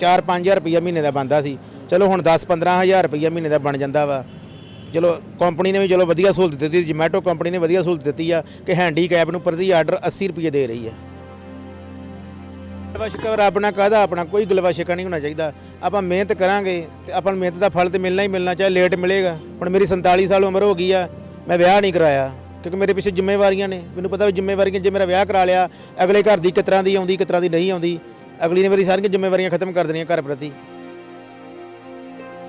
4-5000 ਰੁਪਈਆ ਮਹੀਨੇ ਦਾ ਬੰਦਾ ਸੀ। ਚਲੋ ਹੁਣ 10-15000 ਰੁਪਈਆ ਮਹੀਨੇ ਦਾ ਬਣ ਜਾਂਦਾ ਵਾ। ਚਲੋ ਕੰਪਨੀ ਨੇ ਵੀ ਚਲੋ ਵਧੀਆ ਸਹੂਲਤ ਦਿੱਤੀ ਜਮੈਟੋ ਕੰਪਨੀ ਨੇ ਵਧੀਆ ਸਹੂਲਤ ਦਿੱਤੀ ਆ ਕਿ ਹੈਂਡੀਕੈਪ ਨੂੰ ਪ੍ਰਤੀ ਆਰਡਰ 80 ਰੁਪਏ ਦੇ ਰਹੀ ਆ। ਗਲਵਾ ਸ਼ਿਕਾ ਕਾਹਦਾ ਆਪਣਾ? ਕੋਈ ਗਲਵਾ ਸ਼ਿਕਾ ਨਹੀਂ ਹੋਣਾ ਚਾਹੀਦਾ। ਆਪਾਂ ਮਿਹਨਤ ਕਰਾਂਗੇ ਤੇ ਆਪਾਂ ਨੂੰ ਮਿਹਨਤ ਦਾ ਫਲ ਤੇ ਮਿਲਣਾ ਹੀ ਮਿਲਣਾ, ਚਾਹੇ ਲੇਟ ਮਿਲੇਗਾ। ਹੁਣ ਮੇਰੀ 47 ਸਾਲ ਉਮਰ ਹੋ ਗਈ ਆ, ਮੈਂ ਵਿਆਹ ਨਹੀਂ ਕਰਾਇਆ। ਕਿਉਂਕਿ ਮੇਰੇ ਪਿੱਛੇ ਜ਼ਿੰਮੇਵਾਰੀਆਂ ਨੇ। ਮੈਨੂੰ ਪਤਾ ਵੀ ਜ਼ਿੰਮੇਵਾਰੀਆਂ, ਜੇ ਮੇਰਾ ਵਿਆਹ ਕਰਾ ਲਿਆ, ਅਗਲੇ ਘਰ ਦੀ ਕਿਸ ਤਰ੍ਹਾਂ ਦੀ ਆਉਂਦੀ ਕਿਸ ਤਰ੍ਹਾਂ ਦੀ ਨਹੀਂ ਆਉਂਦੀ। ਅਗਲੀ ਨੇ ਮੇਰੀ ਸਾਰੀਆਂ ਜ਼ਿੰਮੇਵਾਰੀਆਂ ਖਤਮ ਕਰ ਦੇਣੀਆਂ ਘਰ ਪ੍ਰਤੀ।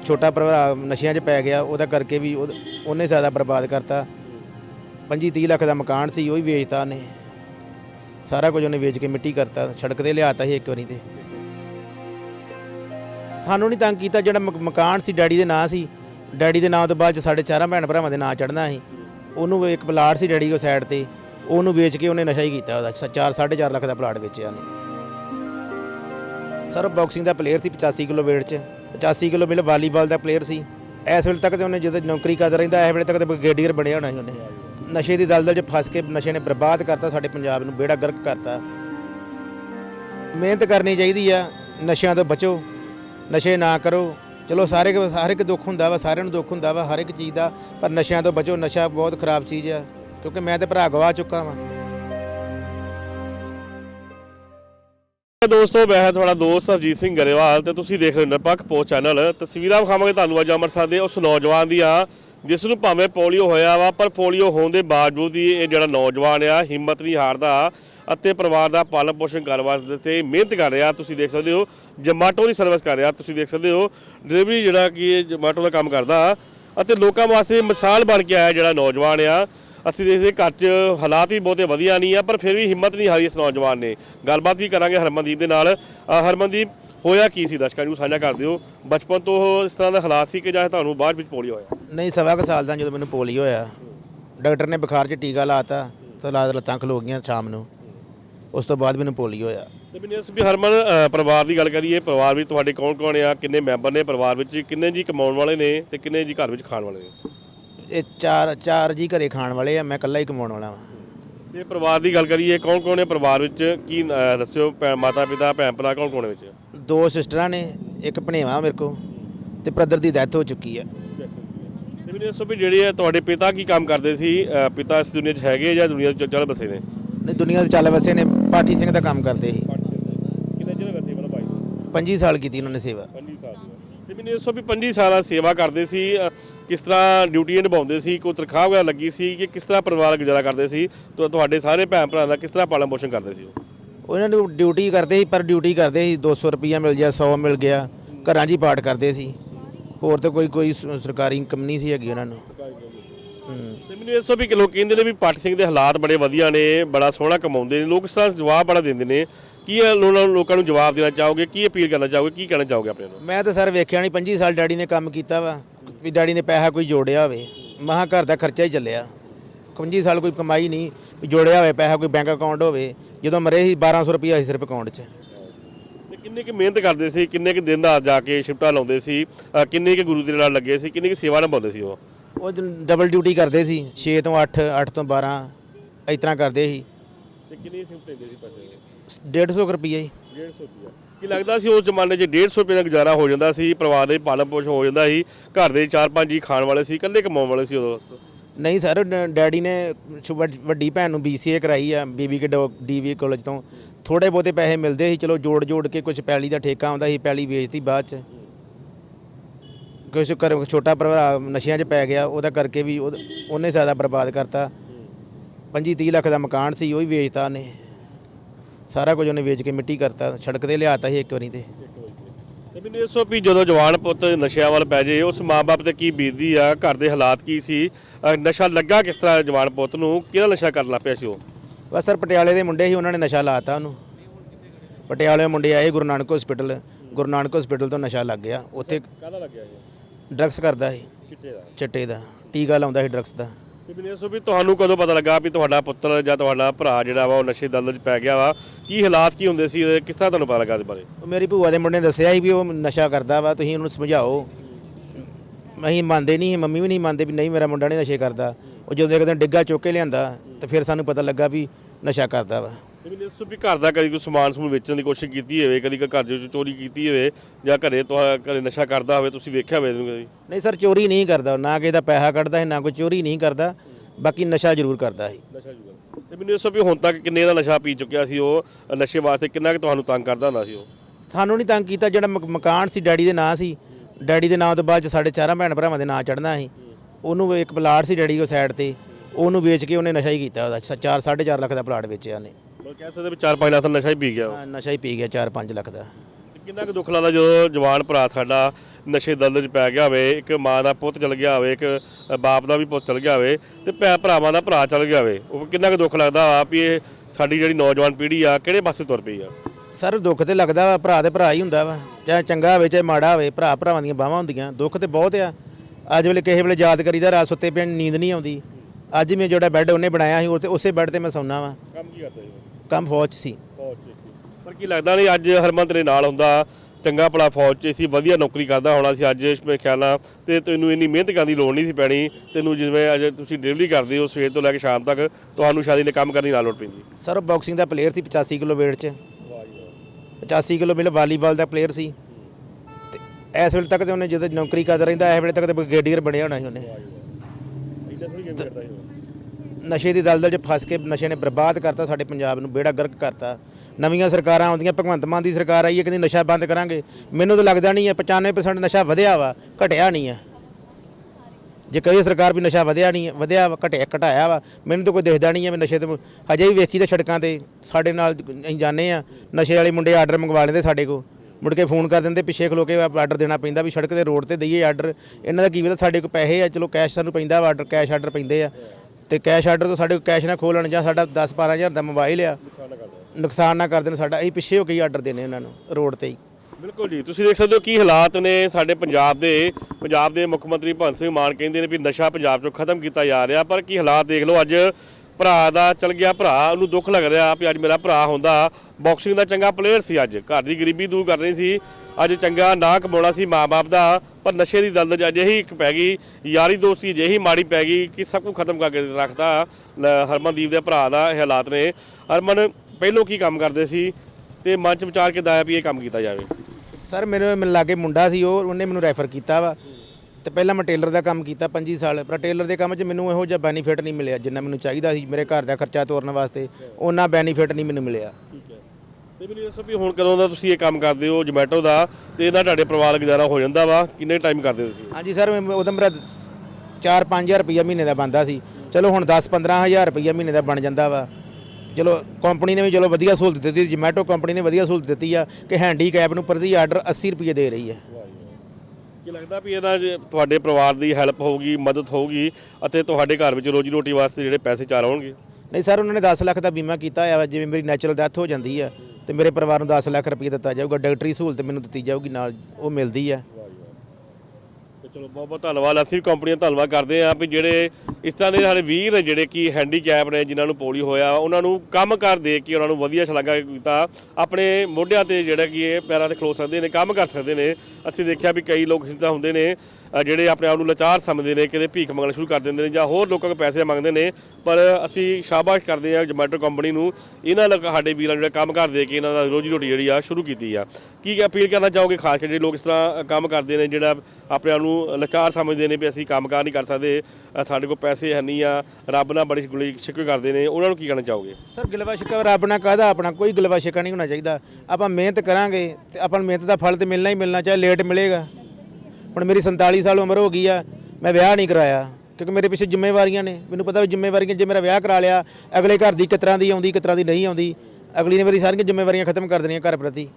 ਛੋਟਾ ਭਰਾ ਨਸ਼ਿਆਂ 'ਚ ਪੈ ਗਿਆ, ਉਹਦਾ ਕਰਕੇ ਵੀ ਉਹਦ- ਉਹਨੇ ਜ਼ਿਆਦਾ ਬਰਬਾਦ ਕਰਤਾ। 25 30 ਲੱਖ ਦਾ ਮਕਾਨ ਸੀ, ਉਹ ਹੀ ਵੇਚਤਾ ਉਹਨੇ। ਸਾਰਾ ਕੁਝ ਉਹਨੇ ਵੇਚ ਕੇ ਮਿੱਟੀ ਕਰਤਾ, ਸੜਕ ਤੇ ਲਿਆਤਾ ਸੀ ਇੱਕ ਵਾਰੀ ਤੇ। ਸਾਨੂੰ ਨਹੀਂ ਤੰਗ ਕੀਤਾ ਜਿਹੜਾ ਮਕ- ਮਕਾਨ ਸੀ, ਡੈਡੀ ਦੇ ਨਾਂ ਸੀ। ਡੈਡੀ ਦੇ ਨਾਂ ਤੋਂ ਬਾਅਦ ਚ ਸਾਡੇ ਚਾਰਾਂ ਭੈਣ ਭਰਾਵਾਂ ਦੇ ਨਾਂ ਚੜਨਾ ਸੀ। ਉਹਨੂੰ ਇੱਕ ਪਲਾਟ ਸੀ ਡੈਡੀ ਕੋ ਸਾਈਡ ਤੇ। ਉਹਨੂੰ ਵੇਚ ਕੇ ਉਹਨੇ ਨਸ਼ਾ ਹੀ ਕੀਤਾ ਉਹਦਾ 4 4.5 ਲੱਖ ਦਾ ਪਲਾਟ ਵੇਚਿਆ ਉਹਨੇ। ਸਰ ਬਾਕਸਿੰਗ ਦਾ ਪਲੇਅਰ ਸੀ 85 ਕਿਲੋ weight 'ਚ। 85 ਕਿਲੋ ਮਿਲ ਵਾਲੀਬਾਲ ਦਾ ਪਲੇਅਰ ਸੀ। ਇਸ ਵੇਲੇ ਤੱਕ ਤੇ ਉਹਨੇ ਜਦੋਂ ਨੌਕਰੀ ਕਰਦਾ ਰਹਿੰਦਾ, ਇਸ ਵੇਲੇ ਤੱਕ ਤੇ ਬ੍ਰਿਗੇਡੀਅਰ ਬਣਿਆ ਹੋਣਾ ਸੀ ਉਹਨੇ। ਨਸ਼ੇ ਦੀ ਦਲਦਲ 'ਚ ਫਸ ਕੇ ਨਸ਼ੇ ਨੇ ਬਰਬਾਦ ਕਰਤਾ ਸਾਡੇ ਪੰਜਾਬ ਨੂੰ, ਬੇੜਾ ਗਰਕ ਕਰਤਾ। ਮਿਹਨਤ ਕਰਨੀ ਚਾਹੀਦੀ ਆ, ਨਸ਼ਿਆਂ ਤੋਂ ਬਚੋ, ਨਸ਼ੇ ਨਾ ਕਰੋ। ਚਲੋ, ਸਾਰੇ ਕੁ- ਹਰ ਇੱਕ ਦੁੱਖ ਹੁੰਦਾ ਵਾ, ਸਾਰਿਆਂ ਨੂੰ ਦੁੱਖ ਹੁੰਦਾ ਵਾ, ਹਰ ਇੱਕ ਚੀਜ਼ ਦਾ, ਪਰ ਨਸ਼ਿਆਂ ਤੋਂ ਬਚੋ, ਨਸ਼ਾ ਬਹੁਤ ਖਰਾਬ ਚੀਜ਼ ਆ, ਕਿਉਂਕਿ ਮੈਂ ਤੇ ਭਰਾ ਗਵਾ ਚੁੱਕਾ ਵਾਂ। ਦੋਸਤੋ, ਮੈਂ ਹਾਂ ਤੁਹਾਡਾ ਦੋਸਤ ਹਰਜੀਤ ਸਿੰਘ ਗਰੇਵਾਲ ਤੇ ਤੁਸੀਂ ਦੇਖ ਰਹੇ ਹੋ ਨਿਰਪੱਖ ਪੋਸਟ ਚੈਨਲ। ਤਸਵੀਰਾਂ ਵਿਖਾਵਾਂਗੇ ਤੁਹਾਨੂੰ ਅੱਜ ਅੰਮ੍ਰਿਤਸਰ ਦੇ ਉਸ ਨੌਜਵਾਨ ਦੀ ਆ ਜਿਸ ਨੂੰ ਭਾਵੇਂ ਪੋਲੀਓ ਹੋਇਆ ਵਾ, ਪਰ ਪੋਲੀਓ ਹੋਣ ਦੇ ਬਾਵਜੂਦ ਹੀ ਇਹ ਜਿਹੜਾ ਨੌਜਵਾਨ ਆ, ਹਿੰਮਤ ਨਹੀਂ ਹਾਰਦਾ ਅਤੇ ਪਰਿਵਾਰ ਦਾ ਪਾਲਣ ਪੋਸ਼ਣ ਕਰਨ ਵਾਸਤੇ ਮਿਹਨਤ ਕਰ ਰਿਹਾ, ਤੁਸੀਂ ਦੇਖ ਸਕਦੇ ਹੋ ਜਮਾਟੋ ਦੀ ਸਰਵਿਸ ਕਰ ਰਿਹਾ, ਤੁਸੀਂ ਦੇਖ ਸਕਦੇ ਹੋ ਡਿਲੀਵਰੀ ਜਿਹੜਾ ਕਿ ਜਮਾਟੋ ਦਾ ਕੰਮ ਕਰਦਾ। ਅਤੇ ਲੋਕਾਂ ਵਾਸਤੇ ਮਿਸਾਲ ਬਣ ਕੇ ਆਇਆ ਜਿਹੜਾ ਨੌਜਵਾਨ ਆ। ਅਸੀਂ ਦੇਖਦੇ ਘਰ 'ਚ ਹਾਲਾਤ ਹੀ ਬਹੁਤੇ ਵਧੀਆ ਨਹੀਂ ਆ ਪਰ ਫਿਰ ਵੀ ਹਿੰਮਤ ਨਹੀਂ ਹਾਰੀ ਇਸ ਨੌਜਵਾਨ ਨੇ। ਗੱਲਬਾਤ ਵੀ ਕਰਾਂਗੇ ਹਰਮਨਦੀਪ ਦੇ ਨਾਲ। ਅ, ਹਰਮਨਦੀਪ ਹੋਇਆ ਕੀ ਸੀ ਦਰਸ਼ਕਾਂ ਨੂੰ ਸਾਂਝਾ ਕਰ ਦਿਓ? ਬਚਪਨ ਤੋਂ ਉਹ ਇਸ ਤਰ੍ਹਾਂ ਦਾ ਹਾਲਾਤ ਸੀ ਕਿ ਜਾਂ ਤੁਹਾਨੂੰ ਬਾਅਦ ਵਿੱਚ ਪੋਲੀਓ ਹੋਇਆ? ਨਹੀਂ ਸਵਾ ਕੁ ਸਾਲ ਦਾ ਜਦੋਂ ਮੈਨੂੰ ਪੋਲੀਓ ਹੋਇਆ ਡਾਕਟਰ ਨੇ ਬੁਖਾਰ 'ਚ ਟੀਕਾ ਲਾਤਾ ਤਾਂ ਲਾਦ ਲੱਤਾਂ ਖਲੋ ਗਈਆਂ ਸ਼ਾਮ ਨੂੰ। ਉਸ ਤੋਂ ਬਾਅਦ ਮੈਨੂੰ ਪੋਲੀਓ ਹੋਇਆ। ਤੇ ਮੈਨੂੰ ਇਸ ਵੀ ਹਰਮਨ ਅ, ਪਰਿਵਾਰ ਦੀ ਗੱਲ ਕਰੀਏ ਪਰਿਵਾਰ ਵਿੱਚ ਤੁਹਾਡੇ ਕੌਣ ਕੌਣ ਆ ਕਿੰਨੇ ਮੈਂਬਰ ਨੇ ਪਰਿਵਾਰ ਵਿੱਚ ਕਿੰਨੇ ਜੀ ਕਮਾਉਣ ਵਾਲੇ ਨੇ ਤੇ ਕਿੰਨੇ ਜੀ ਘਰ ਵਿੱਚ ਖਾਣ ਵਾਲੇ ਨੇ? ਇਹ ਚਾਰ ਚਾਰ ਜੀ ਘਰੇ ਖਾਣ ਵਾਲੇ ਆ ਮੈਂ ਇਕੱਲਾ ਹੀ ਕਮਾਉਣ ਵਾਲਾ ਵਾਂ। ਤੇ ਪਰਿਵਾਰ ਦੀ ਗੱਲ ਕਰੀਏ ਕੌਣ ਕੌਣ ਹੈ ਪਰਿਵਾਰ ਵਿੱਚ? ਕੀ ਦੱਸਿਓ ਮਾਤਾ ਪਿਤਾ ਭੈਣ ਭਰਾ ਕੌਣ ਕੌਣ ਹੈ ਵਿੱਚ? ਦੋ ਸਿਸਟਰਾਂ ਨੇ ਇੱਕ ਭਣੇਵਾ ਮੇਰੇ ਕੋ ਤੇ ਬ੍ਰਦਰ ਦੀ ਡੈਥ ਹੋ ਚੁੱਕੀ ਆ। ਤੇ ਮੈਨੂੰ ਦੱਸੋ ਵੀ ਜਿਹੜੇ ਆ ਤੁਹਾਡੇ ਪਿਤਾ ਕੀ ਕੰਮ ਕਰਦੇ ਸੀ? ਅ, ਪਿਤਾ ਇਸ ਦੁਨੀਆ 'ਚ ਹੈਗੇ ਜਾਂ ਦੁਨੀਆ 'ਚ ਚੱਲ ਬਸੇ ਨੇ? ਨਹੀਂ ਦੁਨੀਆ ਦੇ ਚੱਲ ਵਸੇ ਨੇ ਪਾਠੀ ਸਿੰਘ ਦਾ ਕੰਮ ਕਰਦੇ ਸੀ। ਕਿੰਨੇ ਚਿਰ ਵਸੇ ਮਤਲਬ ਭਾਈ? 25 ਸਾਲ ਕੀਤੀ ਉਹਨਾਂ ਨੇ ਸੇਵਾ। 25 ਸਾਲ। ਤੇ ਮੈਨੂੰ ਦੱਸੋ ਵੀ 25 ਸਾਲਾਂ ਸੇਵਾ ਕਰਦੇ ਸੀ ਅ, ਕਿਸ ਤਰ੍ਹਾਂ ਡਿਊਟੀਆਂ ਨਿਭਾਉਂਦੇ ਸੀ ਕੋਈ ਤਨਖਾਹ ਵਗੈਰਾ ਲੱਗੀ ਸੀ ਕਿ ਕਿਸ ਤਰ੍ਹਾਂ ਪਰਿਵਾਰ ਗੁਜ਼ਾਰਾ ਕਰਦੇ ਸੀ ਤੁ- ਤੁਹਾਡੇ ਸਾਰੇ ਭੈਣ ਭਰਾ ਦਾ ਕਿਸ ਤਰ੍ਹਾਂ ਪਾਲਣ ਪੋਸ਼ਣ ਕਰਦੇ ਸੀ ਉਹ? ਉਹਨਾਂ ਨੂੰ ਡਿਊਟੀ ਕਰਦੇ ਸੀ ਪਰ ਡਿਊਟੀ ਕਰਦੇ ਸੀ 200 ਰੁਪਈਆ ਮਿਲ ਗਿਆ 100 ਮਿਲ ਗਿਆ ਘਰਾਂ 'ਚ ਹੀ ਪਾਠ ਕਰਦੇ ਸੀ। ਹੋਰ ਤਾਂ ਕੋਈ ਕੋਈ ਸ- ਸਰਕਾਰੀ ਇਨਕਮ ਨਹੀਂ ਸੀ ਹੈਗੀ ਉਹਨਾਂ ਨੂੰ। ਹੂੰ। ਤੇ ਮੈਨੂੰ ਇਸ ਤੋਂ ਵੀ ਕਿ ਲੋਕ ਕਹਿੰਦੇ ਨੇ ਵੀ ਪੱਟ ਸਿੰਘ ਦੇ ਹਾਲਾਤ ਬੜੇ ਵਧੀਆ ਨੇ ਬੜਾ ਸੋਹਣਾ ਕਮਾਉਂਦੇ ਨੇ ਲੋਕ ਇਸ ਤਰ੍ਹਾਂ ਜਵਾਬ ਬੜਾ ਦਿੰਦੇ ਨੇ। ਕੀ ਇਹ ਲੋਕਾਂ ਨੂੰ ਲੋਕਾਂ ਨੂੰ ਜਵਾਬ ਦੇਣਾ ਚਾਹੋਗੇ ਕੀ ਅਪੀਲ ਕਰਨਾ ਚਾਹੋਗੇ ਕੀ ਕਹਿਣਾ ਚਾਹੋਗੇ ਆਪਣੇ ਨੂੰ? ਮੈਂ ਤਾਂ ਸਰ ਵੇਖਿਆ ਨਹੀਂ 25 ਸਾਲ ਡੈਡੀ ਨੇ ਕੰਮ ਕੀਤਾ ਵਾ। ਵੀ ਡੈਡੀ ਨੇ ਪੈਸਾ ਕੋਈ ਜੋੜਿਆ ਹੋਵੇ। ਮਹਾ ਘਰ ਦਾ ਖਰਚਾ ਹੀ ਚੱਲਿਆ। 25 ਸਾਲ ਕੋਈ ਕਮਾਈ ਨਹੀਂ ਵੀ ਜੋੜਿਆ ਹੋਵੇ ਪੈਸਾ ਕੋਈ ਬੈਂਕ ਅਕਾਊਂਟ ਹੋਵੇ ਜਦੋਂ ਮਰੇ ਸੀ 1200 ਰੁਪਈਆ ਸੀ ਸਿਰਫ ਅਕਾਊਂਟ 'ਚ। ਤੇ ਕਿੰਨੇ ਕੁ ਮਿਹਨਤ ਕਰਦੇ ਸੀ ਕਿੰਨੇ ਕੁ ਦਿਨ ਰਾਤ ਜਾ ਕੇ ਸ਼ਿਫਟਾਂ ਲਾਉਂਦੇ ਸੀ ਅ, ਕਿੰਨੇ ਕੁ ਗੁਰੂ ਦੇ ਨਾਲ ਲੱਗੇ ਸੀ ਕਿੰਨੀ ਕੁ ਸੇਵਾ ਨਿਭਾਉਂਦੇ ਸੀ ਉਹ? ਉਹ ਡਬਲ ਡਿਊਟੀ ਕਰਦੇ ਸੀ 6 ਤੋਂ 8 8 ਤੋਂ 12 ਇਸ ਤਰ੍ਹਾਂ ਕਰਦੇ ਸੀ। ਤੇ ਕਿੰਨੀ ਸ਼ਿਫਟ ਲੈਂਦੇ ਸੀ ਪੈਸੇ? 150 ਰੁਪਈਆ ਹੀ। 150 ਰੁਪਿਆ ਕੀ ਲੱਗਦਾ ਸੀ, ਉਸ ਜ਼ਮਾਨੇ 'ਚ 150 ਰੁਪਏ ਦਾ ਗੁਜ਼ਾਰਾ ਹੋ ਜਾਂਦਾ ਸੀ, ਪਰਿਵਾਰ ਦੇ ਪਾਲਣ ਪੋਸ਼ਣ ਹੋ ਜਾਂਦਾ ਸੀ, ਘਰ ਦੇ ਚਾਰ ਪੰਜ ਜੀ ਖਾਣ ਵਾਲੇ ਸੀ, ਇਕੱਲੇ ਕਮਾਉਣ ਵਾਲੇ ਸੀ ਉਦੋਂ ਨਹੀਂ ਸਰ ਡੈਡੀ ਨੇ ਛੋ- ਵੱਡ- ਵੱਡੀ ਭੈਣ ਨੂੰ ਬੀਸੀਏ ਕਰਾਈ ਆ, ਬੀਬੀ ਕੇ ਡੀਵੀ ਕਾਲਜ ਤੋਂ। ਥੋੜੇ ਬਹੁਤੇ ਪੈਸੇ ਮਿਲਦੇ ਸੀ, ਚਲੋ ਜੋੜ ਜੋੜ ਕੇ ਕੁਝ ਪੈਲੀ ਦਾ ਠੇਕਾ ਆਉਂਦਾ ਸੀ, ਪੈਲੀ ਵੇਚਤੀ ਬਾਅਦ ਚ। ਕੁਛ ਕਰ ਛੋਟਾ ਭਰਾ ਨਸ਼ਿਆਂ 'ਚ ਪੈ ਗਿਆ, ਉਹਦਾ ਕਰਕੇ ਵੀ ਉਹਦ- ਉਹਨੇ ਜ਼ਿਆਦਾ ਬਰਬਾਦ ਕਰਤਾ। 25 30 ਲੱਖ ਦਾ ਮਕਾਨ ਸੀ, ਉਹ ਵੀ ਵੇਚਤਾ ਉਹਨੇ। ਸਾਰਾ ਕੁਝ ਉਹਨੇ ਵੇਚ ਕੇ ਮਿੱਟੀ ਕਰਤਾ ਸੜਕ ਤੇ ਲਿਆਤਾ ਸੀ ਇੱਕ ਵਾਰੀ ਤੇ। ਤੇ ਮੈਨੂੰ ਇਹ ਸੋ ਵੀ ਜਦੋਂ ਜਵਾਨ ਪੁੱਤ ਨਸ਼ਿਆਂ ਵੱਲ ਪੈ ਜੇ ਉਸ ਮਾਪੇ ਤੇ ਕੀ ਬੀਤਦੀ ਆ ਘਰ ਦੇ ਹਾਲਾਤ ਕੀ ਸੀ ਨਸ਼ਾ ਲੱਗਾ ਕਿਸ ਤਰ੍ਹਾਂ ਜਵਾਨ ਪੁੱਤ ਨੂੰ ਕਿਹਦਾ ਨਸ਼ਾ ਕਰਨ ਲੱਗ ਪਿਆ ਸੀ ਉਹ? ਬਸ ਸਰ ਪਟਿਆਲੇ ਦੇ ਮੁੰਡੇ ਸੀ ਉਹਨਾਂ ਨੇ ਨਸ਼ਾ ਲਾਤਾ ਉਹਨੂੰ। ਪਟਿਆਲੇ ਮੁੰਡੇ ਆਏ ਗੁਰੂ ਨਾਨਕ ਹਸਪੀਟਲ ਗੁਰੂ ਨਾਨਕ ਹਸਪੀਟਲ ਤੋਂ ਨਸ਼ਾ ਲੱਗ ਗਿਆ ਉੱਥੇ ਕਾਹਦਾ ਲੱਗਿਆ ਇਹ? ਡਰੱਗਸ ਕਰਦਾ ਸੀ। ਕਿੱਥੇ ਦਾ। ਚਿੱਟੇ ਦਾ ਟੀਕਾ ਲਾਉਂਦਾ ਸੀ ਡਰੱਗਸ ਦਾ। ਤੇ ਮੈਨੂੰ ਵੀ ਤੁਹਾਨੂੰ ਕਦੋਂ ਪਤਾ ਲੱਗਾ ਵੀ ਤੁਹਾਡਾ ਪੁੱਤਰ ਜਾਂ ਤੁਹਾਡਾ ਭਰਾ ਜਿਹੜਾ ਵਾ ਉਹ ਨਸ਼ੇ ਦਲਦਲ 'ਚ ਪੈ ਗਿਆ ਵਾ? ਕੀ ਹਾਲਾਤ ਕੀ ਹੁੰਦੇ ਸੀ ਕਿਸ ਤਰ੍ਹਾਂ ਤੁਹਾਨੂੰ ਪਤਾ ਲੱਗਾ ਇਸ ਬਾਰੇ? ਉਹ ਮੇਰੀ ਭੂਆ ਦੇ ਮੁੰਡੇ ਨੇ ਦੱਸਿਆ ਸੀ ਵੀ ਉਹ ਨਸ਼ਾ ਕਰਦਾ ਵਾ, ਤੁਸੀਂ ਉਹਨੂੰ ਸਮਝਾਓ। ਅਸੀਂ ਮੰਨਦੇ ਨਹੀਂ, ਮੰਮੀ ਵੀ ਨਹੀਂ ਮੰਨਦੇ ਵੀ ਨਹੀਂ, ਮੇਰਾ ਮੁੰਡਾ ਨਹੀਂ ਨਸ਼ੇ ਕਰਦਾ। ਉਹ ਜਦੋਂ ਇੱਕ ਦਿਨ ਡਿੱਗਾ ਚੁੱਕ ਕੇ ਲਿਆਂਦਾ, ਤੇ ਫਿਰ ਸਾਨੂੰ ਪਤਾ ਲੱਗਾ ਵੀ ਨਸ਼ਾ ਕਰਦਾ ਵਾ। ਤੇ ਮੈਨੂੰ ਦੱਸੋ ਵੀ ਘਰ ਦਾ ਕਦੀ ਕੋਈ ਸਮਾਨ ਸਮੂਨ ਵੇਚਣ ਦੀ ਕੋਸ਼ਿਸ਼ ਕੀਤੀ ਹੋਵੇ ਕਦੀ ਕੋਈ ਘਰ ਦੇ ਵਿੱਚ ਚੋਰੀ ਕੀਤੀ ਹੋਵੇ ਜਾਂ ਘਰੇ ਤੋਂ ਘਰੇ ਨਸ਼ਾ ਕਰਦਾ ਹੋਵੇ ਤੁਸੀਂ ਵੇਖਿਆ ਹੋਵੇ ਇਹਨੂੰ ਕਦੀ? ਨਹੀਂ ਸਰ ਚੋਰੀ ਨਹੀਂ ਕਰਦਾ। ਨਾ ਕਿਸੇ ਦਾ ਪੈਸਾ ਕੱਢਦਾ ਹੈ ਨਾ ਕੋਈ ਚੋਰੀ ਨਹੀਂ ਕਰਦਾ। ਬਾਕੀ ਨਸ਼ਾ ਜ਼ਰੂਰ ਕਰਦਾ ਹੈ ਨਸ਼ਾ ਤੇ ਮੈਨੂੰ ਦੱਸੋ ਵੀ ਹੁਣ ਤੱਕ ਕਿੰਨੇ ਦਾ ਨਸ਼ਾ ਪੀ ਚੁੱਕਿਆ ਸੀ ਉਹ? ਨਸ਼ੇ ਵਾਸਤੇ ਕਿੰਨਾ ਕੁ ਤੁਹਾਨੂੰ ਤੰਗ ਕਰਦਾ ਹੁੰਦਾ ਸੀ ਉਹ? ਸਾਨੂੰ ਨਹੀਂ ਤੰਗ ਕੀਤਾ। ਜਿਹੜਾ ਮਕ- ਮਕਾਨ ਸੀ ਡੈਡੀ ਦੇ ਨਾਂ ਸੀ। ਡੈਡੀ ਦੇ ਨਾਂ ਤੋਂ ਬਾਅਦ ਚ ਸਾਡੇ ਚਾਰਾਂ ਭੈਣ ਭਰਾਵਾਂ ਦੇ ਨਾਂ ਚੜਨਾ ਸੀ। ਉਹਨੂੰ ਇੱਕ ਪਲਾਟ ਸੀ ਡੈਡੀ ਉਹ ਸਾਈਡ ਤੇ। ਉਹਨੂੰ ਵੇਚ ਕੇ ਉਹਨੇ ਨਸ਼ਾ ਹੀ ਕੀਤਾ ਉਹਦਾ। 4 4.5 ਲੱਖ ਦਾ ਪਲਾਟ ਵੇਚਿਆ ਉਹਨੇ। ਕਹਿ ਸਕਦੇ ਵੀ 4-5 ਲੱਖ ਦਾ ਨਸ਼ਾ ਹੀ ਪੀ ਗਿਆ ਉਹ। ਹਾਂ, ਨਸ਼ਾ ਹੀ ਪੀ ਗਿਆ 4-5 ਲੱਖ ਦਾ। ਕਿੰਨਾ ਕੁ ਦੁੱਖ ਲੱਗਦਾ ਜਦੋਂ ਜਵਾਨ ਭਰਾ ਸਾਡਾ ਨਸ਼ੇ ਦਲਦਲ 'ਚ ਪੈ ਗਿਆ ਹੋਵੇ ਇੱਕ ਮਾਂ ਦਾ ਪੁੱਤ ਚਲ ਗਿਆ ਹੋਵੇ ਇੱਕ ਅ, ਬਾਪ ਦਾ ਵੀ ਪੁੱਤ ਚਲ ਗਿਆ ਹੋਵੇ ਤੇ ਭੈ ਭਰਾਵਾਂ ਦਾ ਭਰਾ ਚਲ ਗਿਆ ਹੋਵੇ ਉਹ ਕਿੰਨਾ ਕੁ ਦੁੱਖ ਲੱਗਦਾ ਆ ਵੀ ਇਹ ਸਾਡੀ ਜਿਹੜੀ ਨੌਜਵਾਨ ਪੀੜ੍ਹੀ ਆ ਕਿਹੜੇ ਪਾਸੇ ਤੁਰ ਪਈ ਆ? ਸਰ ਦੁੱਖ ਤੇ ਲੱਗਦਾ ਵਾ ਭਰਾ ਤੇ ਭਰਾ ਹੀ ਹੁੰਦਾ ਵਾ ਚਾਹੇ ਚੰਗਾ ਹੋਵੇ ਚਾਹੇ ਮਾੜਾ ਹੋਵੇ ਭਰਾ ਭਰਾਵਾਂ ਦੀਆਂ ਬਾਹਾਂ ਹੁੰਦੀਆਂ ਦੁੱਖ ਤੇ ਬਹੁਤ ਆ। ਅੱਜ ਵੇਲੇ ਕਿਸੇ ਵੇਲੇ ਯਾਦ ਕਰੀਦਾ ਰਾਤ ਸੁੱਤੇ ਪਿਆ ਨੀਂਦ ਨਹੀਂ ਆਉਂਦੀ। ਅੱਜ ਮੈਂ ਜਿਹੜਾ ਬੈੱਡ ਉਹਨੇ ਬਣਾਇਆ ਸੀ ਉਹ ਤੇ ਉਸੇ ਬੈੱਡ ਤੇ ਮੈਂ ਸੌਣਾ ਵਾ। ਕੰਮ ਕੀ ਕਰਦਾ ਕੰਮ ਫੌਜ 'ਚ ਸੀ। ਫੌਜ 'ਚ ਸੀ। ਪਰ ਕੀ ਲੱਗਦਾ ਨਹੀਂ ਅੱਜ ਹਰਮਨ ਤੇਰੇ ਨਾਲ ਹੁੰਦਾ ਚੰਗਾ ਭਲਾ ਫੌਜ 'ਚ ਸੀ ਵਧੀਆ ਨੌਕਰੀ ਕਰਦਾ ਹੋਣਾ ਸੀ ਅੱਜ ਮੇਰੇ ਖਿਆਲ ਨਾਲ। ਤੇ ਤੈਨੂੰ ਇੰਨੀ ਮਿਹਨਤ ਕਰਨ ਦੀ ਲੋੜ ਨਹੀਂ ਸੀ ਪੈਣੀ ਤੈਨੂੰ ਜਿਵੇਂ ਅੱਜ ਤੁਸੀਂ ਡਿਲੀਵਰੀ ਕਰਦੇ ਹੋ ਸਵੇਰ ਤੋਂ ਲੈ ਕੇ ਸ਼ਾਮ ਤੱਕ ਤੁਹਾਨੂੰ ਸ਼ਾਦੀ ਨੇ ਕੰਮ ਕਰਨ ਦੀ ਨਾਲ ਲੋੜ ਪੈਂਦੀ। ਸਰ ਬਾਕਸਿੰਗ ਦਾ ਪਲੇਅਰ ਸੀ 85 ਕਿਲੋ weight 'ਚ। 85 ਕਿਲੋ ਮਿਲ ਵਾਲੀਬਾਲ ਦਾ ਪਲੇਅਰ ਸੀ। ਤੇ ਇਸ ਵੇਲੇ ਤੱਕ ਤੇ ਉਹਨੇ ਜਦੋਂ ਨੌਕਰੀ ਕਰਦਾ ਰਹਿੰਦਾ ਇਸ ਵੇਲੇ ਤੱਕ ਤੇ ਬ੍ਰਿਗੇਡੀਅਰ ਬਣਿਆ ਹੋਣਾ ਸੀ ਉਹਨੇ ਇੰਨਾ ਥੋੜੀ ਗੇਮ ਕਰਦਾ ਸੀ ਨਸ਼ੇ ਦੀ ਦਲਦਲ 'ਚ ਫਸ ਕੇ ਨਸ਼ੇ ਨੇ ਬਰਬਾਦ ਕਰਤਾ ਸਾਡੇ ਪੰਜਾਬ ਨੂੰ, ਬੇੜਾ ਗਰਕ ਕਰਤਾ। ਨਵੀਆਂ ਸਰਕਾਰਾਂ ਆਉਂਦੀਆਂ, ਭਗਵੰਤ ਮਾਨ ਦੀ ਸਰਕਾਰ ਆਈ ਹੈ, ਕਹਿੰਦੀ ਨਸ਼ਾ ਬੰਦ ਕਰਾਂਗੇ। ਮੈਨੂੰ ਤਾਂ ਲੱਗਦਾ ਨਹੀਂ ਹੈ 95% ਨਸ਼ਾ ਵਧਿਆ ਵਾ, ਘਟਿਆ ਨਹੀਂ ਹੈ। ਜੇ ਕਹੇ ਸਰਕਾਰ ਵੀ ਨਸ਼ਾ ਵਧਿਆ ਨਹੀਂ, ਵਧਿਆ ਵਾ, ਘਟਿਆ, ਘਟਾਇਆ ਵਾ, ਮੈਨੂੰ ਤਾਂ ਕੋਈ ਦਿਖਦਾ ਨਹੀਂ ਹੈ ਵੀ ਨਸ਼ੇ ਤੇ ਹਜੇ ਵੀ ਵੇਖੀ ਤਾਂ ਸੜਕਾਂ ਤੇ, ਸਾਡੇ ਨਾਲ ਅਸੀਂ ਜਾਂਦੇ ਆ ਨਸ਼ੇ ਵਾਲੇ ਮੁੰਡੇ ਆਰਡਰ ਮੰਗਵਾ ਲੈਂਦੇ ਸਾਡੇ ਕੋਲ। ਮੁੜ ਕੇ ਫੋਨ ਕਰ ਦਿੰਦੇ, ਪਿੱਛੇ ਖਲੋ ਕੇ ਆਰਡਰ ਦੇਣਾ ਪੈਂਦਾ ਵੀ ਸੜਕ ਦੇ ਰੋਡ ਤੇ ਦਈਏ ਆਰਡਰ। ਇਹਨਾਂ ਦਾ ਕੀ ਪਤਾ ਸਾਡੇ ਕੋਲ ਪੈਸੇ ਆ, ਚਲੋ ਕੈਸ਼ ਸਾਨੂੰ ਪੈਂਦਾ ਵਾ ਆਰਡਰ ਕੈਸ਼ ਆਰਡਰ ਪੈਂਦੇ ਆ। ਤੇ ਕੈਸ਼ ਆਰਡਰ ਤੋਂ ਸਾਡੇ ਕੋਲ ਕੈਸ਼ ਨਾ ਖੋਲਣ ਜਾਂ ਸਾਡਾ 10 12000 ਦਾ ਮੋਬਾਈਲ ਆ, ਨੁਕਸਾਨ ਨਾ ਕਰ ਦੇਣ ਸਾਡਾ। ਅਸੀਂ ਪਿੱਛੇ ਹੋ ਕੇ ਹੀ ਆਰਡਰ ਦੇਣੇ ਇਹਨਾਂ ਨੂੰ, ਰੋਡ ਤੇ ਹੀ। ਬਿਲਕੁਲ ਜੀ। ਤੁਸੀਂ ਦੇਖ ਸਕਦੇ ਹੋ ਕੀ ਹਾਲਾਤ ਨੇ ਸਾਡੇ ਪੰਜਾਬ ਦੇ। ਪੰਜਾਬ ਦੇ ਮੁੱਖ ਮੰਤਰੀ ਭਗਵੰਤ ਸਿੰਘ ਮਾਨ ਕਹਿੰਦੇ ਨੇ ਵੀ ਨਸ਼ਾ ਪੰਜਾਬ 'ਚੋਂ ਖਤਮ ਕੀਤਾ ਜਾ ਰਿਹਾ, ਪਰ ਕੀ ਹਾਲਾਤ ਦੇਖ ਲਓ, ਅੱਜ ਭਰਾ ਦਾ ਚਲ ਗਿਆ ਭਰਾ, ਉਹਨੂੰ ਦੁੱਖ ਲੱਗ ਰਿਹਾ ਵੀ ਅੱਜ ਮੇਰਾ ਭਰਾ ਹੁੰਦਾ। ਬਾਕਸਿੰਗ ਦਾ ਚੰਗਾ ਪਲੇਅਰ ਸੀ ਅੱਜ। ਘਰ ਦੀ ਗਰੀਬੀ ਦੂਰ ਕਰ ਰਹੀ ਸੀ। ਅੱਜ ਚੰਗਾ ਨਾ ਕਮਾਉਣਾ ਸੀ ਮਾਪੇ ਦਾ। ਪਰ ਨਸ਼ੇ ਦੀ ਦਲਦਲ 'ਚ ਅਜਿਹੀ ਇੱਕ ਪੈ ਗਈ, ਯਾਰੀ ਦੋਸਤੀ ਅਜਿਹੀ ਮਾੜੀ ਪੈ ਗਈ ਕਿ ਸਭ ਕੁਝ ਖਤਮ ਕਰਕੇ ਰੱਖਦਾ ਹਰਮਨਦੀਪ ਦੇ ਭਰਾ ਦਾ ਇਹ ਹਾਲਾਤ ਨੇ। ਹਰਮਨ, ਪਹਿਲੋਂ ਕੀ ਕੰਮ ਕਰਦੇ ਸੀ? ਤੇ ਮਨ 'ਚ ਵਿਚਾਰ ਕੇ ਦਾਇਆ ਵੀ ਇਹ ਕੰਮ ਕੀਤਾ ਜਾਵੇ? ਸਰ, ਮੈਨੂੰ ਮੇਰੇ ਲਾਗੇ ਮੁੰਡਾ ਸੀ, ਉਹ, ਉਹਨੇ ਮੈਨੂੰ ਰੈਫਰ ਕੀਤਾ ਵਾ। ਤੇ ਪਹਿਲਾਂ ਮੈਂ ਟੇਲਰ ਦਾ ਕੰਮ ਕੀਤਾ 25 ਸਾਲ, ਪਰ ਟੇਲਰ ਦੇ ਕੰਮ 'ਚ ਮੈਨੂੰ ਇਹੋ ਜਿਹਾ ਬੈਨੀਫਿਟ ਨਹੀਂ ਮਿਲਿਆ ਜਿੰਨਾ ਮੈਨੂੰ ਚਾਹੀਦਾ ਸੀ। ਮੇਰੇ ਘਰ ਦਾ ਖਰਚਾ ਤੋਰਨ ਵਾਸਤੇ ਉਹਨਾਂ ਬੈਨੀਫਿਟ ਨਹੀਂ ਮੈਨੂੰ ਮਿਲਿਆ। ਤੇ ਮੈਨੂੰ ਦੱਸੋ ਵੀ ਹੁਣ ਕਦੋਂ ਦਾ ਤੁਸੀਂ ਇਹ ਕੰਮ ਕਰਦੇ ਹੋ ਜੋਮੈਟੋ ਦਾ? ਤੇ ਇਹਦਾ ਤੁਹਾਡੇ ਪਰਿਵਾਰ ਗੁਜ਼ਾਰਾ ਹੋ ਜਾਂਦਾ ਵਾ? ਕਿੰਨੇ ਟਾਈਮ ਕਰਦੇ ਹੋ ਤੁਸੀਂ? ਹਾਂਜੀ ਸਰ ਮੈਂ- ਉਦੋਂ ਮੇਰਾ 4-5000 ਰੁਪਈਆ ਮਹੀਨੇ ਦਾ ਬੰਦਾ ਸੀ। ਚਲੋ ਹੁਣ 10-15000 ਰੁਪਈਆ ਮਹੀਨੇ ਦਾ ਬਣ ਜਾਂਦਾ ਵਾ। ਚਲੋ ਕੰਪਨੀ ਨੇ ਵੀ ਚਲੋ ਵਧੀਆ ਸਹੂਲਤ ਦਿੱਤੀ ਜਮੈਟੋ ਕੰਪਨੀ ਨੇ ਵਧੀਆ ਸਹੂਲਤ ਦਿੱਤੀ ਆ ਕਿ ਹੈਂਡੀਕੈਪ ਨੂੰ ਪ੍ਰਤੀ ਆਰਡਰ 80 ਰੁਪਏ ਦੇ ਰਹੀ ਹੈ ਕੀ ਲੱਗਦਾ ਵੀ ਇਹਦਾ ਤੁਹਾਡੇ ਪਰਿਵਾਰ ਦੀ ਹੈਲਪ ਹੋਊਗੀ ਮਦਦ ਹੋਊਗੀ ਅਤੇ ਤੁਹਾਡੇ ਘਰ ਵਿੱਚ ਰੋਜੀ ਰੋਟੀ ਵਾਸਤੇ ਜਿਹੜੇ ਪੈਸੇ ਚਾਰ ਆਉਣਗੇ? ਨਹੀਂ ਸਰ ਉਹਨਾਂ ਨੇ 10 ਲੱਖ ਦਾ ਬੀਮਾ ਕੀਤਾ ਹੋਇਆ ਜਿਵੇਂ ਮੇਰੀ ਨੈਚੁਰਲ ਡੈਥ ਹੋ ਜਾਂਦੀ ਆ। ਤੇ ਮੇਰੇ ਪਰਿਵਾਰ ਨੂੰ 10 ਲੱਖ ਰੁਪਏ ਦਿੱਤਾ ਜਾਊਗਾ, ਡਾਕਟਰੀ ਸਹੂਲਤ ਮੈਨੂੰ ਦਿੱਤੀ ਜਾਊਗੀ, ਨਾਲ ਉਹ ਮਿਲਦੀ ਆ। ਚਲੋ, ਬਹੁਤ ਬਹੁਤ ਧੰਨਵਾਦ। ਅਸੀਂ ਵੀ ਕੰਪਨੀਆਂ ਦਾ ਧੰਨਵਾਦ ਕਰਦੇ ਹਾਂ ਵੀ ਜਿਹੜੇ ਇਸ ਤਰ੍ਹਾਂ ਦੇ ਸਾਡੇ ਵੀਰ ਨੇ ਜਿਹੜੇ ਕਿ ਹੈਂਡੀਕੈਪ ਨੇ, ਜਿਨ੍ਹਾਂ ਨੂੰ ਪੋਲੀ ਹੋਇਆ, ਉਹਨਾਂ ਨੂੰ ਕੰਮ ਕਰ ਦੇ ਕੇ ਉਹਨਾਂ ਨੂੰ ਵਧੀਆ ਛਲਾਂਗਾ ਕੀਤਾ। ਆਪਣੇ ਮੋਢਿਆਂ ਤੇ ਜਿਹੜਾ ਕਿ ਇਹ ਪੈਰਾਂ ਤੇ ਖਲੋ ਸਕਦੇ ਨੇ, ਕੰਮ ਕਰ ਸਕਦੇ ਨੇ। ਅਸੀਂ ਦੇਖਿਆ ਵੀ ਕਈ ਲੋਕ ਸਿੱਧਾ ਹੁੰਦੇ ਨੇ ਜਿਹੜੇ ਆਪਣੇ ਆਪ ਨੂੰ ਲਾਚਾਰ ਸਮਝਦੇ ਨੇ, ਕਿਤੇ ਭੀਖ ਮੰਗਣਾ ਸ਼ੁਰੂ ਕਰ ਦਿੰਦੇ ਨੇ ਜਾਂ ਹੋਰ ਲੋਕਾਂ ਕੋਲ ਪੈਸੇ ਮੰਗਦੇ ਨੇ। ਪਰ ਅਸੀਂ ਸ਼ਾਬਾਸ਼ ਕਰਦੇ ਹਾਂ ਜੋਮੈਟੋ ਕੰਪਨੀ ਨੂੰ, ਇਹਨਾਂ ਲੋਕ ਸਾਡੇ ਵੀਰਾਂ ਜਿਹੜਾ ਕੰਮ ਕਰ ਦੇ ਕੇ ਇਹਨਾਂ ਦਾ ਰੋਜੀ ਰੋਟੀ ਜਿਹੜੀ ਆ ਸ਼ੁਰੂ ਕੀਤੀ ਆ। ਕੀ ਅਪੀਲ ਕਰਨਾ ਚਾਹੋਗੇ ਖਾਸ ਕਰਕੇ ਜਿਹੜੇ ਲੋਕ ਇਸ ਤਰ੍ਹਾਂ ਕੰਮ ਕਰਦੇ ਨੇ, ਜਿਹੜਾ ਆਪਣੇ ਆਪ ਨੂੰ ਲਚਾਰ ਸਮਝਦੇ ਨੇ ਵੀ ਅਸੀਂ ਕੰਮਕਾਰ ਨਹੀਂ ਕਰ ਸਕਦੇ ਸਾਡੇ ਕੋਲ ਪੈਸੇ ਹੈ ਨਹੀਂ ਆ, ਰੱਬ ਨਾਲ ਬੜੀ ਗੁਲੀ ਸ਼ਿਕਵੇ ਕਰਦੇ ਨੇ, ਉਹਨਾਂ ਨੂੰ ਕੀ ਕਹਿਣਾ ਚਾਹੋਗੇ? ਸਰ, ਗਿਲਵਾ ਸ਼ਿਕਾ ਰੱਬ ਨਾਲ ਕਾਹਦਾ ਆਪਣਾ? ਕੋਈ ਗਿਲਵਾ ਸ਼ਿਕਾ ਨਹੀਂ ਹੋਣਾ ਚਾਹੀਦਾ। ਆਪਾਂ ਮਿਹਨਤ ਕਰਾਂਗੇ ਤੇ ਆਪਾਂ ਨੂੰ ਮਿਹਨਤ ਦਾ ਫਲ ਤੇ ਮਿਲਣਾ ਹੀ ਮਿਲਣਾ, ਚਾਹੇ ਲੇਟ ਮਿਲੇਗਾ। ਹੁਣ ਮੇਰੀ 47 ਸਾਲ ਉਮਰ ਹੋ ਗਈ ਆ, ਮੈਂ ਵਿਆਹ ਨਹੀਂ ਕਰਾਇਆ, ਕਿਉਂਕਿ ਮੇਰੇ ਪਿੱਛੇ ਜ਼ਿੰਮੇਵਾਰੀਆਂ ਨੇ। ਮੈਨੂੰ ਪਤਾ ਵੀ ਜ਼ਿੰਮੇਵਾਰੀਆਂ, ਜੇ ਮੇਰਾ ਵਿਆਹ ਕਰਾ ਲਿਆ, ਅਗਲੇ ਘਰ ਦੀ ਕਿਸ ਤਰ੍ਹਾਂ ਦੀ ਆਉਂਦੀ ਕਿਸ ਦੀ ਨਹੀਂ ਆਉਂਦੀ। ਅਗਲੀ ਨੇ ਮੇਰੀ ਸਾਰੀਆਂ ਜ਼ਿੰਮੇਵਾਰੀਆਂ ਖਤਮ ਕਰ ਦੇਣੀਆਂ ਘਰ ਪ੍ਰਤੀ।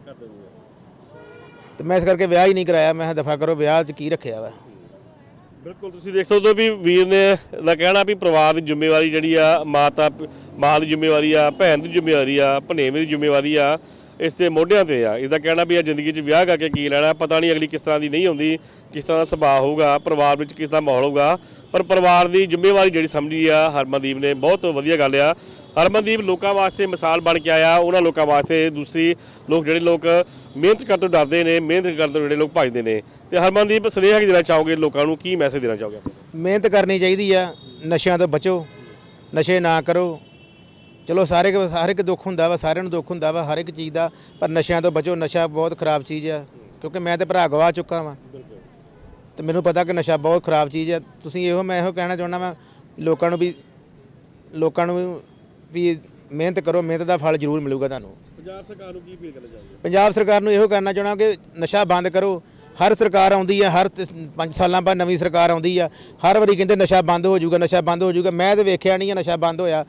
ਤੇ ਮੈਂ ਇਸ ਕਰਕੇ ਵਿਆਹ ਹੀ ਨਹੀਂ ਕਰਾਇਆ, ਮੈਂ ਦਫਾ ਕਰੋ, ਵਿਆਹ 'ਚ ਕੀ ਰੱਖਿਆ ਵਾ? ਬਿਲਕੁਲ, ਤੁਸੀਂ ਦੇਖ ਸਕਦੇ ਹੋ ਵੀ ਵੀਰ ਨੇ ਦਾ ਕਹਿਣਾ ਵੀ ਪਰਿਵਾਰ ਦੀ ਜ਼ਿੰਮੇਵਾਰੀ ਜਿਹੜੀ ਆ, ਮਾਤਾ, ਮਾਂ ਦੀ ਜ਼ਿੰਮੇਵਾਰੀ ਆ, ਭੈਣ ਦੀ ਜ਼ਿੰਮੇਵਾਰੀ ਆ, ਭਣੇਵੇਂ ਦੀ ਜ਼ਿੰਮੇਵਾਰੀ ਆ, ਇਸ ਦੇ ਮੋਢਿਆਂ ਤੇ ਆ। ਇਹਦਾ ਕਹਿਣਾ ਵੀ ਆ, ਜ਼ਿੰਦਗੀ 'ਚ ਵਿਆਹ ਕਰਕੇ ਕੀ ਲੈਣਾ, ਪਤਾ ਨਹੀਂ ਅਗਲੀ ਕਿਸ ਤਰ੍ਹਾਂ ਦੀ ਨਹੀਂ ਹੁੰਦੀ, ਕਿਸ ਤਰ੍ਹਾਂ ਦਾ ਸੁਭਾਅ ਹੋਊਗਾ, ਪਰਿਵਾਰ ਵਿੱਚ ਕਿਸ ਤਰ੍ਹਾਂ ਮਾਹੌਲ ਹੋਊਗਾ। ਪਰ ਪਰਿਵਾਰ ਦੀ ਜ਼ਿੰਮੇਵਾਰੀ ਜਿਹੜੀ ਸਮਝੀ ਆ ਹਰਮਨਦੀਪ ਨੇ, ਬਹੁਤ ਵਧੀਆ ਗੱਲ ਆ। ਹਰਮਨਦੀਪ ਲੋਕਾਂ ਵਾਸਤੇ ਮਿਸਾਲ ਬਣ ਕੇ ਆਇਆ, ਉਹਨਾਂ ਲੋਕਾਂ ਵਾਸਤੇ ਦੂਸਰੀ ਲੋਕ ਜਿਹੜੇ ਲੋਕ ਮਿਹਨਤ ਕਰਨ ਤੋਂ ਡਰਦੇ ਨੇ, ਮਿਹਨਤ ਕਰਨ ਤੋਂ ਜਿਹੜੇ ਲੋਕ ਭੱਜਦੇ ਨੇ। ਤੇ ਹਰਮਨਦੀਪ, ਸੁਨੇਹਾ ਕੀ ਦੇਣਾ ਚਾਹੋਗੇ ਲੋਕਾਂ ਨੂੰ? ਕੀ ਮੈਸੇਜ ਦੇਣਾ ਚਾਹੋਗੇ ਮਿਹਨਤ ਕਰਨੀ ਚਾਹੀਦੀ ਆ, ਨਸ਼ਿਆਂ ਤੋਂ ਬਚੋ, ਨਸ਼ੇ ਨਾ ਕਰੋ। ਚਲੋ, ਸਾਰੇ ਕੁ- ਹਰ ਇੱਕ ਦੁੱਖ ਹੁੰਦਾ ਵਾ, ਸਾਰਿਆਂ ਨੂੰ ਦੁੱਖ ਹੁੰਦਾ ਵਾ, ਹਰ ਇੱਕ ਚੀਜ਼ ਦਾ, ਪਰ ਨਸ਼ਿਆਂ ਤੋਂ ਬਚੋ, ਨਸ਼ਾ ਬਹੁਤ ਖਰਾਬ ਚੀਜ਼ ਆ, ਕਿਉਂਕਿ ਮੈਂ ਤੇ ਭਰਾ ਗਵਾ ਚੁੱਕਾ ਵਾਂ। ਤੇ ਮੈਨੂੰ ਪਤਾ ਕਿ ਨਸ਼ਾ ਬਹੁਤ ਖਰਾਬ ਚੀਜ਼ ਆ ਤੁਸੀਂ ਇਹੋ ਮੈਂ ਇਹੋ ਕਹਿਣਾ ਚਾਹੁੰਦਾ ਵਾਂ ਲੋਕਾਂ ਨੂੰ ਵੀ ਲੋਕਾਂ ਨੂੰ ਵੀ ਮਿਹਨਤ ਕਰੋ ਮਿਹਨਤ ਦਾ ਫਲ ਜ਼ਰੂਰ ਮਿਲੂਗਾ ਤੁਹਾਨੂੰ। ਪੰਜਾਬ ਸਰਕਾਰ ਨੂੰ ਕੀ ਅਪੀਲ ਕਰਨਾ ਚਾਹੁੰਦੇ ਪੰਜਾਬ ਸਰਕਾਰ ਨੂੰ ਇਹੋ ਕਰਨਾ ਚਾਹਣਾ ਕਿ ਨਸ਼ਾ ਬੰਦ ਕਰੋ। ਹਰ ਸਰਕਾਰ ਆਉਂਦੀ ਆ ਹਰ 5 ਸਾਲਾਂ ਬਾਅਦ ਨਵੀਂ ਸਰਕਾਰ ਆਉਂਦੀ ਆ। ਹਰ ਵਾਰੀ ਕਹਿੰਦੇ ਨਸ਼ਾ ਬੰਦ ਹੋ ਜਾਊਗਾ ਨਸ਼ਾ ਬੰਦ ਹੋ ਜਾਊਗਾ। ਮੈਂ ਤੇ ਵੇਖਿਆ ਨਹੀਂ ਆ ਨਸ਼ਾ ਬੰਦ ਹੋਇਆ।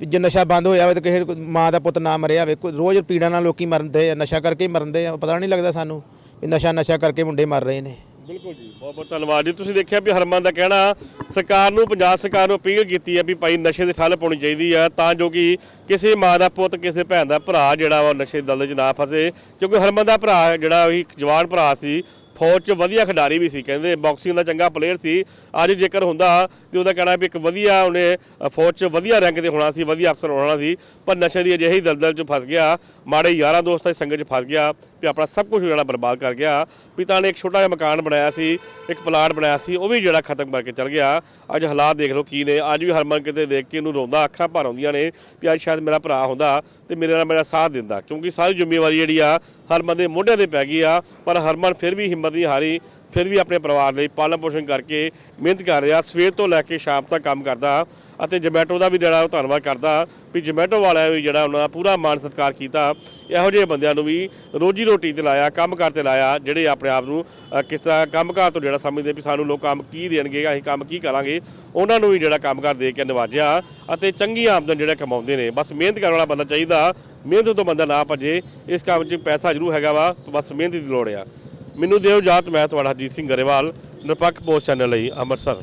ਜੇ ਨਸ਼ਾ ਬੰਦ ਹੋਇਆ ਹੋਵੇ ਤਾਂ ਕਿਸੇ ਮਾਂ ਦਾ ਪੁੱਤ ਨਾ ਮਰਿਆ ਹੋਵੇ। ਕੋਈ ਰੋਜ਼ ਪੀੜਾਂ ਨਾਲ ਲੋਕੀ ਮਰਦੇ ਆ ਨਸ਼ਾ ਕਰਕੇ ਹੀ ਮਰਦੇ ਆ। ਪਤਾ ਨਹੀਂ ਲੱਗਦਾ ਸਾਨੂੰ ਵੀ ਨਸ਼ਾ ਨਸ਼ਾ ਕਰਕੇ ਮੁੰਡੇ ਮਰ ਰਹੇ ਨੇ। ਬਿਲਕੁਲ ਜੀ। ਬਹੁਤ ਬਹੁਤ ਧੰਨਵਾਦ ਜੀ। ਤੁਸੀਂ ਦੇਖਿਆ ਵੀ ਹਰਮਨ ਦਾ ਕਹਿਣਾ, ਸਰਕਾਰ ਨੂੰ, ਪੰਜਾਬ ਸਰਕਾਰ ਨੂੰ ਅਪੀਲ ਕੀਤੀ ਹੈ ਵੀ ਭਾਈ ਨਸ਼ੇ ਦੇ ਠੱਲ ਪਾਉਣੀ ਚਾਹੀਦੀ ਆ, ਤਾਂ ਜੋ ਕਿ ਕਿਸੇ ਮਾਂ ਦਾ ਪੁੱਤ, ਕਿਸੇ ਭੈਣ ਦਾ ਭਰਾ ਜਿਹੜਾ ਵਾ ਉਹ ਨਸ਼ੇ ਦੇ ਦਲਦਲ 'ਚ ਨਾ ਫਸੇ। ਕਿਉਂਕਿ ਹਰਮਨ ਦਾ ਭਰਾ, ਜਿਹੜਾ ਵੀ ਇੱਕ ਜਵਾਨ ਭਰਾ ਸੀ, ਫੌਜ 'ਚ ਵਧੀਆ ਖਿਡਾਰੀ ਵੀ ਸੀ, ਕਹਿੰਦੇ ਬਾਕਸਿੰਗ ਦਾ ਚੰਗਾ ਪਲੇਅਰ ਸੀ। ਅੱਜ ਜੇਕਰ ਹੁੰਦਾ ਤੇ ਉਹਦਾ ਕਹਿਣਾ ਵੀ ਇੱਕ ਵਧੀਆ ਉਹਨੇ ਫੌਜ 'ਚ ਵਧੀਆ ਰੈਂਕ ਤੇ ਹੋਣਾ ਸੀ, ਵਧੀਆ ਅਫਸਰ ਹੋਣਾ ਸੀ, ਪਰ ਨਸ਼ੇ ਦੀ ਅਜਿਹੀ ਦਲਦਲ 'ਚ ਫਸ ਗਿਆ। ਮਾੜੇ ਯਾਰਾਂ ਦੋਸਤਾਂ ਦੀ ਸੰਗਤ 'ਚ ਫਸ ਗਿਆ। ਵੀ ਆਪਣਾ ਸਭ ਕੁਝ ਜਿਹੜਾ ਬਰਬਾਦ ਕਰ ਗਿਆ। ਪਿਤਾ ਨੇ ਇੱਕ ਛੋਟਾ ਜਿਹਾ ਮਕਾਨ ਬਣਾਇਆ ਸੀ, ਇੱਕ ਪਲਾਟ ਬਣਾਇਆ ਸੀ, ਉਹ ਵੀ ਜਿਹੜਾ ਖਤਮ ਕਰਕੇ ਚਲ ਗਿਆ। ਅੱਜ ਹਾਲਾਤ ਦੇਖ ਲਓ ਕੀ ਨੇ। ਅੱਜ ਵੀ ਹਰਮਨ ਕਿਤੇ ਦੇਖ ਕੇ ਇਹਨੂੰ ਰੋਂਦਾ, ਅੱਖਾਂ ਭਰ ਆਉਂਦੀਆਂ ਨੇ ਵੀ ਅੱਜ ਸ਼ਾਇਦ ਮੇਰਾ ਭਰਾ ਹੁੰਦਾ ਤੇ ਮੇਰੇ ਨਾਲ ਮੇਰਾ ਸਾਥ ਦਿੰਦਾ। ਕਿਉਂਕਿ ਸਾਰੀ ਜ਼ਿੰਮੇਵਾਰੀ ਜਿਹੜੀ ਆ ਹਰਮਨ ਦੇ ਮੋਢਿਆਂ ਤੇ ਪੈ ਗਈ ਆ, ਪਰ ਹਰਮਨ ਫਿਰ ਵੀ ਹਿੰਮਤ ਨਹੀਂ ਹਾਰੀ, ਫਿਰ ਵੀ ਆਪਣੇ ਪਰਿਵਾਰ ਲਈ ਪਾਲਣ ਪੋਸ਼ਣ ਕਰਕੇ ਮਿਹਨਤ ਕਰ ਰਿਹਾ। ਸਵੇਰ ਤੋਂ ਲੈ ਕੇ ਸ਼ਾਮ ਤੱਕ ਕੰਮ ਕਰਦਾ ਅਤੇ ਜਮੈਟੋ ਦਾ ਵੀ ਜਿਹੜਾ ਉਹ ਧੰਨਵਾਦ ਕਰਦਾ ਵੀ ਜੋਮੈਟੋ ਵਾਲਿਆਂ ਵੀ ਜਿਹੜਾ ਉਹਨਾਂ ਦਾ ਪੂਰਾ ਮਾਣ ਸਤਿਕਾਰ ਕੀਤਾ, ਇਹੋ ਜਿਹੇ ਬੰਦਿਆਂ ਨੂੰ ਵੀ ਰੋਜੀ ਰੋਟੀ ਤੇ ਲਾਇਆ ਕੰਮ ਕਾਰ ਤੇ ਲਾਇਆ, ਜਿਹੜੇ ਆਪਣੇ ਆਪ ਨੂੰ ਕਿਸ ਤਰ੍ਹਾਂ ਕੰਮਕਾਰ ਤੋਂ ਜਿਹੜਾ ਸਮਝਦੇ ਵੀ ਸਾਨੂੰ ਲੋਕ ਕੰਮ ਕੀ ਦੇਣਗੇ, ਅਸੀਂ ਕੰਮ ਕੀ ਕਰਾਂਗੇ, ਉਹਨਾਂ ਨੂੰ ਵੀ ਜਿਹੜਾ ਕੰਮਕਾਰ ਦੇ ਕੇ ਨਿਵਾਜਿਆ ਅਤੇ ਚੰਗੀ ਆਮਦਨ ਜਿਹੜਾ ਕਮਾਉਂਦੇ ਨੇ। ਬਸ ਮਿਹਨਤ ਕਰਨ ਵਾਲਾ ਬੰਦਾ ਚਾਹੀਦਾ, ਮਿਹਨਤ ਤੋਂ ਬੰਦਾ ਨਾ ਭੱਜੇ, ਇਸ ਕੰਮ 'ਚ ਪੈਸਾ ਜ਼ਰੂਰ ਹੈਗਾ ਵਾ, ਬਸ ਮਿਹਨਤ ਦੀ ਲੋੜ ਆ। ਮੈਨੂੰ ਦਿਓ ਜਾਤ, ਮੈਂ ਤੁਹਾਡਾ ਹਰਜੀਤ ਸਿੰਘ ਗਰੇਵਾਲ, ਨਿਰਪੱਖ ਪੋਸਟ ਚੈਨਲ ਲਈ ਅੰਮ੍ਰਿਤਸਰ।